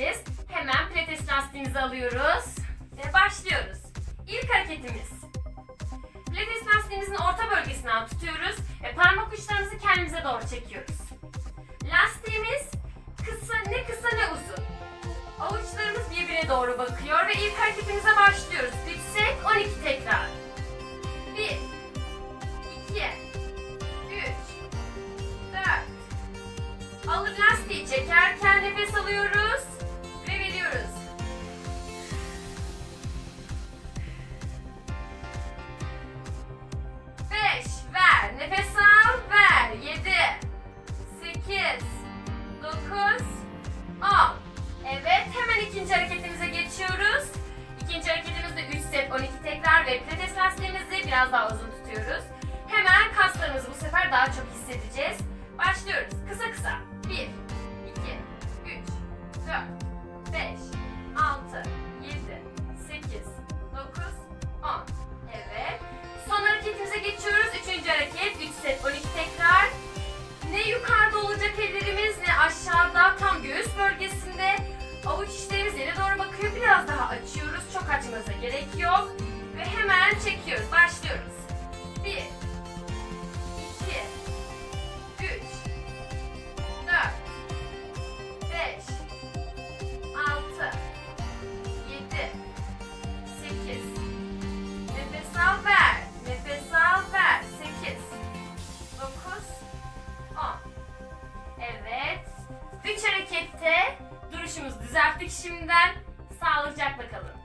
edeceğiz. Hemen pilates lastiğimizi alıyoruz ve başlıyoruz. İlk hareketimiz. Pilates lastiğimizin orta bölgesinden tutuyoruz ve parmak uçlarımızı kendimize doğru çekiyoruz. Lastiğimiz kısa, ne kısa ne uzun. Avuçlarımız birbirine doğru bakıyor ve ilk hareketimize başlıyoruz. Bitsek 12 tekrar. 1 2 3 4 Alır lastiği çekerken nefes alıyoruz. dokuz, on. Evet, hemen ikinci hareketimize geçiyoruz. İkinci hareketimizde 3 set 12 tekrar ve pilates lastiklerimizi biraz daha uzun tutuyoruz. Hemen kaslarımızı bu sefer daha çok hissedeceğiz. Başlıyoruz. Kısa kısa. 1, 2, 3, 4, Zorlamanıza gerek yok. Ve hemen çekiyoruz. Başlıyoruz. 1 2 3 4 Üç harekette duruşumuzu düzelttik şimdiden. Sağlıcakla kalın.